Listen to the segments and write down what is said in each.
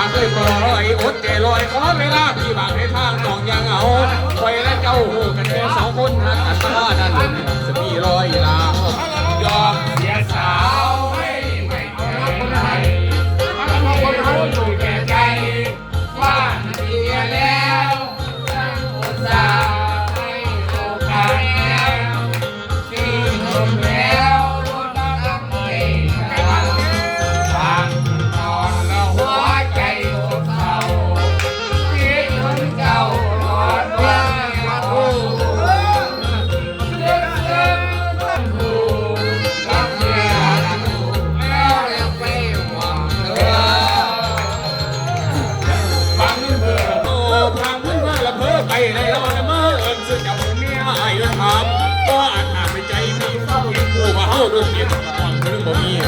าเคยปล่อยอดใจลอยขอเวลาที่บางให้ทางต้องยังเอาไว้และเจ้าหูกันแค่สองคนนะกกันตาดัน Tapi.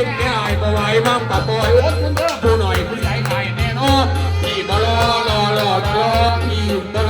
เป็แก่ไอ้บ่ไหวมั่งปะปอยโอ้คุณเด้ผู้หน่อยผู้ใหญ่ไทยแน่นอนพี่บ่รอรอรอรอพี่บ่